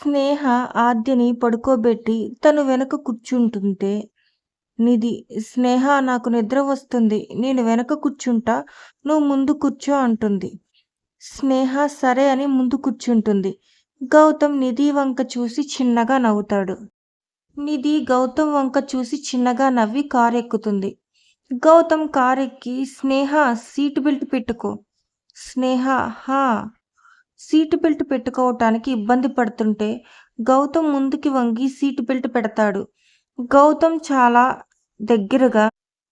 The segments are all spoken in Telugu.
స్నేహ ఆద్యని పడుకోబెట్టి తను వెనక కూర్చుంటుంటే నిధి స్నేహ నాకు నిద్ర వస్తుంది. నేను వెనక కూర్చుంటా. నువ్వు ముందు కూర్చో అంటుంది. స్నేహ సరే అని ముందు కూర్చుంటుంది. గౌతమ్ నిధి వంక చూసి చిన్నగా నవ్వుతాడు. నిధి గౌతమ్ వంక చూసి చిన్నగా నవ్వి కారు ఎక్కుతుంది గౌతమ్ కారు ఎక్కి స్నేహ సీట్ బెల్ట్ పెట్టుకో. స్నేహ హా సీటు బెల్ట్ పెట్టుకోవటానికి ఇబ్బంది పడుతుంటే గౌతమ్ ముందుకి వంగి సీటు బెల్ట్ పెడతాడు. గౌతమ్ చాలా దగ్గరగా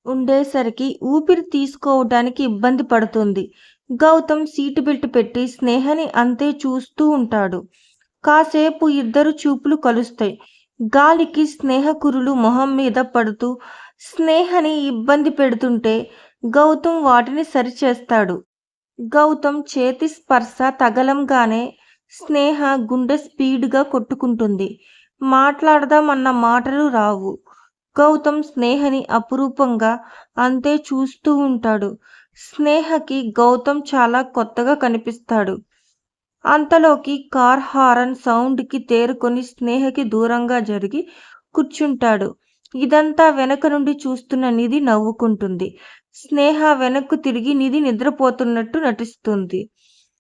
ఉండేసరికి ఊపిరి తీసుకోవటానికి ఇబ్బంది పడుతుంది. గౌతమ్ సీటు బెల్ట్ పెట్టి స్నేహని అంతే చూస్తూ ఉంటాడు. కాసేపు ఇద్దరు చూపులు కలుస్తాయి. గాలికి స్నేహకురులు మొహం మీద పడుతూ స్నేహని ఇబ్బంది పెడుతుంటే గౌతమ్ వాటిని సరిచేస్తాడు. గౌతమ్ చేతి స్పర్శ తగలంగానే స్నేహ గుండె స్పీడ్గా కొట్టుకుంటుంది. మాట్లాడదామన్న మాటలు రావు. గౌతమ్ స్నేహని అపురూపంగా అంతే చూస్తూ ఉంటాడు. స్నేహకి గౌతమ్ చాలా కొత్తగా కనిపిస్తాడు. అంతలోకి కార్ హారన్ సౌండ్కి తేరుకొని స్నేహకి దూరంగా జరిగి కూర్చుంటాడు. ఇదంతా వెనక నుండి చూస్తున్న నిధి నవ్వుకుంటుంది. స్నేహ వెనక్కు తిరిగి నిధి నిద్రపోతున్నట్టు నటిస్తుంది.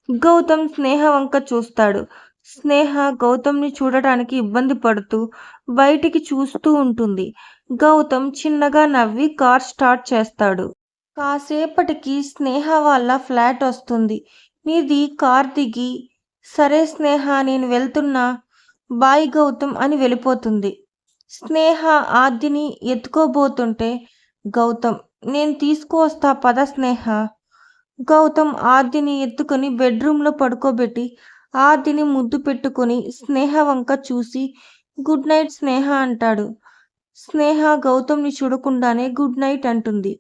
గౌతమ్ స్నేహ వంక చూస్తాడు. స్నేహ గౌతమ్ని చూడటానికి ఇబ్బంది పడుతూ బయటికి చూస్తూ ఉంటుంది. గౌతమ్ చిన్నగా నవ్వి కార్ స్టార్ట్ చేస్తాడు. కాసేపటికి స్నేహ వాళ్ళ ఫ్లాట్ వస్తుంది. నిధి కార్ దిగి సరే స్నేహ నేను వెళ్తున్నా బాయ్ గౌతమ్ అని వెళ్ళిపోతుంది. స్నేహ ఆర్దిని ఎత్తుకోబోతుంటే గౌతమ్ నేను తీసుకువస్తా పద స్నేహ గౌతమ్ ఆర్దిని ఎత్తుకొని బెడ్రూమ్లో పడుకోబెట్టి ఆర్దిని ముద్దు పెట్టుకొని స్నేహ వంక చూసి గుడ్ నైట్ స్నేహ అంటాడు. స్నేహ గౌతమ్ని చూడకుండానే గుడ్ నైట్ అంటుంది.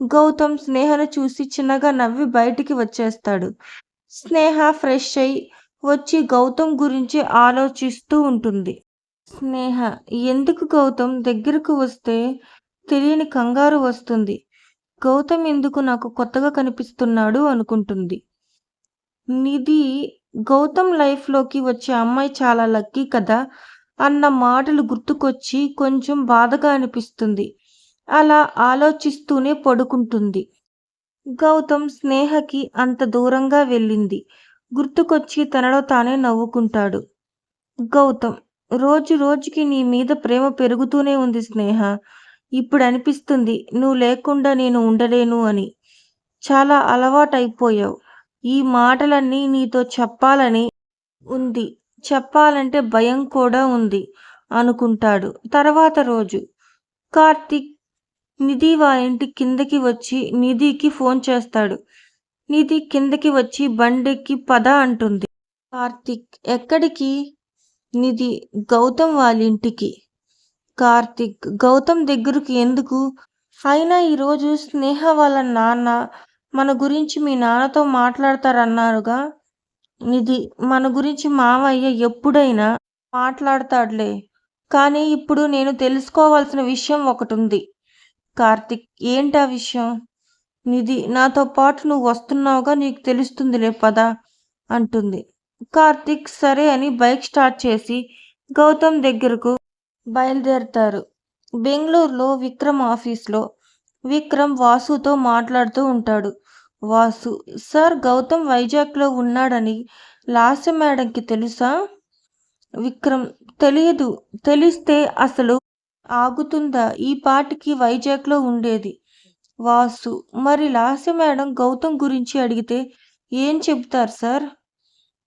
గౌతమ్ స్నేహను చూసి చిన్నగా నవ్వి బయటికి వచ్చేస్తాడు. స్నేహ ఫ్రెష్ అయి వచ్చి గౌతమ్ గురించి ఆలోచిస్తూ ఉంటుంది. స్నేహ ఎందుకు గౌతమ్ దగ్గరకు వస్తే తెలియని కంగారు వస్తుంది. గౌతమ్ ఎందుకు నాకు కొత్తగా కనిపిస్తున్నాడు అనుకుంటుంది. నిధి గౌతమ్ లైఫ్లోకి వచ్చే అమ్మాయి చాలా లక్కీ కదా? అన్న మాటలు గుర్తుకొచ్చి కొంచెం బాధగా అనిపిస్తుంది. అలా ఆలోచిస్తూనే పడుకుంటుంది. గౌతమ్ స్నేహకి అంత దూరంగా వెళ్ళింది. గుర్తుకొచ్చి తనలో తానే నవ్వుకుంటాడు. గౌతమ్ రోజు రోజుకి నీ మీద ప్రేమ పెరుగుతూనే ఉంది స్నేహ. ఇప్పుడు అనిపిస్తుంది నువ్వు లేకుండా నేను ఉండలేను అని. చాలా అలవాటైపోయావు. ఈ మాటలన్నీ నీతో చెప్పాలని ఉంది. చెప్పాలంటే భయం కూడా ఉంది అనుకుంటాడు. తర్వాత రోజు కార్తిక్ నిధి వాళ్ళ ఇంటి కిందకి వచ్చి నిధికి ఫోన్ చేస్తాడు. నిధి కిందకి వచ్చి బండెక్కి పద అంటుంది. కార్తిక్ ఎక్కడికి? నిధి గౌతమ్ వాళ్ళ ఇంటికి కార్తిక్ గౌతమ్ దగ్గరకు ఎందుకు? అయినా ఈరోజు స్నేహ వాళ్ళ నాన్న మన గురించి మీ నాన్నతో మాట్లాడతారన్నారుగా. నిధి మన గురించి మావయ్య ఎప్పుడైనా మాట్లాడతాడులే. కానీ ఇప్పుడు నేను తెలుసుకోవాల్సిన విషయం ఒకటి ఉంది కార్తిక్ ఏంటా విషయం? నిధి నాతో పాటు నువ్వు వస్తున్నావుగా నీకు తెలుస్తుందిలే పద అంటుంది. కార్తిక్ సరే అని బైక్ స్టార్ట్ చేసి గౌతమ్ దగ్గరకు బయలుదేరతారు. బెంగళూరులో విక్రమ్ ఆఫీస్లో విక్రమ్ వాసుతో మాట్లాడుతూ ఉంటాడు. వాసు సార్ గౌతమ్ వైజాగ్లో ఉన్నాడని లాస్య మేడంకి తెలుసా? విక్రమ్ తెలియదు. తెలిస్తే అసలు ఆగుతుందా? ఈ పాటికి వైజాగ్లో ఉండేది. వాసు మరి లాస్య మేడం గౌతమ్ గురించి అడిగితే ఏం చెబుతారు సార్?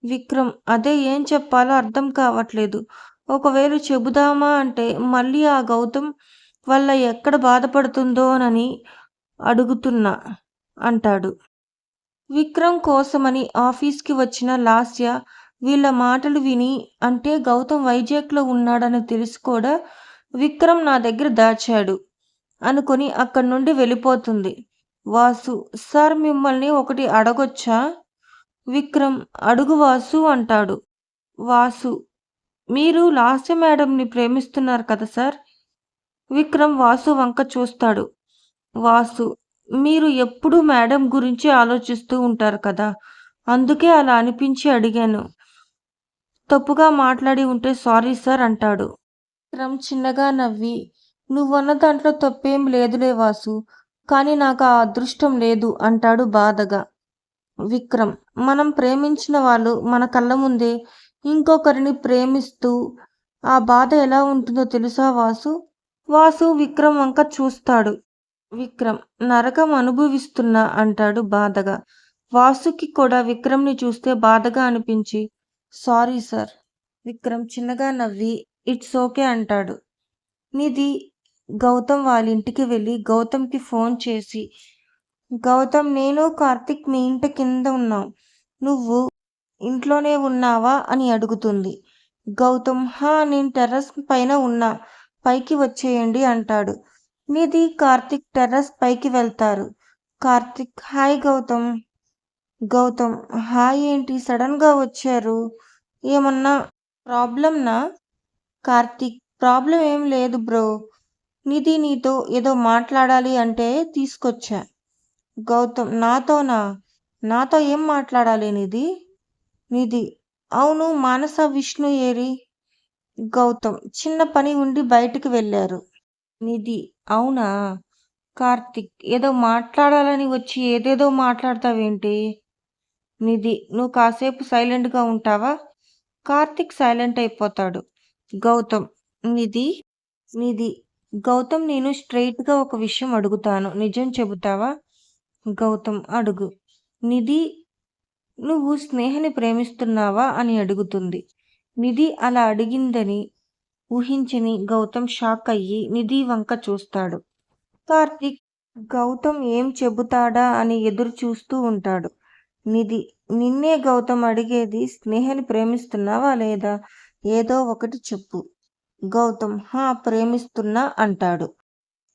విక్రమ్ అదే ఏం చెప్పాలో అర్థం కావట్లేదు. ఒకవేళ చెబుదామా అంటే మళ్ళీ ఆ గౌతమ్ వల్ల ఎక్కడ బాధపడుతుందోనని అడుగుతున్నా అంటాడు. విక్రమ్ కోసమని ఆఫీస్కి వచ్చిన లాస్య వీళ్ళ మాటలు విని అంటే గౌతమ్ వైజాగ్లో ఉన్నాడని తెలిసి కూడా విక్రమ్ నా దగ్గర దాచాడు అనుకొని అక్కడి నుండి వెళ్ళిపోతుంది. వాసు సార్ మిమ్మల్ని ఒకటి అడగొచ్చా? విక్రమ్ అడుగు వాసు అంటాడు. వాసు మీరు లాస్య మేడంని ప్రేమిస్తున్నారు కదా సార్? విక్రమ్ వాసు వంక చూస్తాడు. వాసు మీరు ఎప్పుడూ మేడం గురించి ఆలోచిస్తూ ఉంటారు కదా? అందుకే అలా అనిపించి అడిగాను. తప్పుగా మాట్లాడి ఉంటే సారీ సార్ అంటాడు. విక్రమ్ చిన్నగా నవ్వి నువ్వన్న దాంట్లో తప్పేం లేదులే వాసు కానీ నాకు ఆ అదృష్టం లేదు అంటాడు బాధగా. విక్రమ్ మనం ప్రేమించిన వాళ్ళు మన కళ్ళ ముందే ఇంకొకరిని ప్రేమిస్తూ ఆ బాధ ఎలా ఉంటుందో తెలుసా వాసు? వాసు విక్రమ్ వంక చూస్తాడు. విక్రమ్ నరకం అనుభవిస్తున్నా అంటాడు బాధగా. వాసుకి కూడా విక్రమ్ని చూస్తే బాధగా అనిపించి సారీ సార్ విక్రమ్ చిన్నగా నవ్వి ఇట్స్ ఓకే అంటాడు. నిధి గౌతమ్ వాళ్ళ ఇంటికి వెళ్ళి గౌతమ్కి ఫోన్ చేసి గౌతమ్ నేను కార్తిక్ మీ ఇంటి కింద ఉన్నాం. నువ్వు ఇంట్లోనే ఉన్నావా అని అడుగుతుంది. గౌతమ్ హా నేను టెర్రస్ పైన ఉన్నా. పైకి వచ్చేయండి అంటాడు. నిధి కార్తిక్ టెర్రస్ పైకి వెళ్తారు. కార్తిక్ హాయ్ గౌతమ్. గౌతమ్ హాయ్ ఏంటి సడన్గా వచ్చారు? ఏమన్నా ప్రాబ్లంనా కార్తిక్ ప్రాబ్లం ఏం లేదు బ్రో. నిధి నీతో ఏదో మాట్లాడాలి అంటే తీసుకొచ్చా? గౌతమ్ నాతోనా? నాతో ఏం మాట్లాడాలి నిధి? నిధి అవును మానస విష్ణు ఏరి? గౌతమ్ చిన్న పని ఉండి బయటికి వెళ్ళారు. నిధి అవునా? కార్తిక్ ఏదో మాట్లాడాలని వచ్చి ఏదేదో మాట్లాడతావేంటి? నిధి నువ్వు కాసేపు సైలెంట్గా ఉంటావా? కార్తిక్ సైలెంట్ అయిపోతాడు. గౌతమ్ నిధి నిధి గౌతమ్ నేను స్ట్రైట్గా ఒక విషయం అడుగుతాను. నిజం చెబుతావా? గౌతమ్ అడుగు. నిధి నువ్వు స్నేహని ప్రేమిస్తున్నావా అని అడుగుతుంది. నిధి అలా అడిగిందని ఊహించని గౌతమ్ షాక్ అయ్యి నిధి వంక చూస్తాడు. కార్తీక్ గౌతమ్ ఏం చెబుతాడా అని ఎదురు చూస్తూ ఉంటాడు. నిధి నిన్నే గౌతమ్ అడిగేది స్నేహని ప్రేమిస్తున్నావా లేదా? ఏదో ఒకటి చెప్పు. గౌతమ్ హా ప్రేమిస్తున్నా అంటాడు.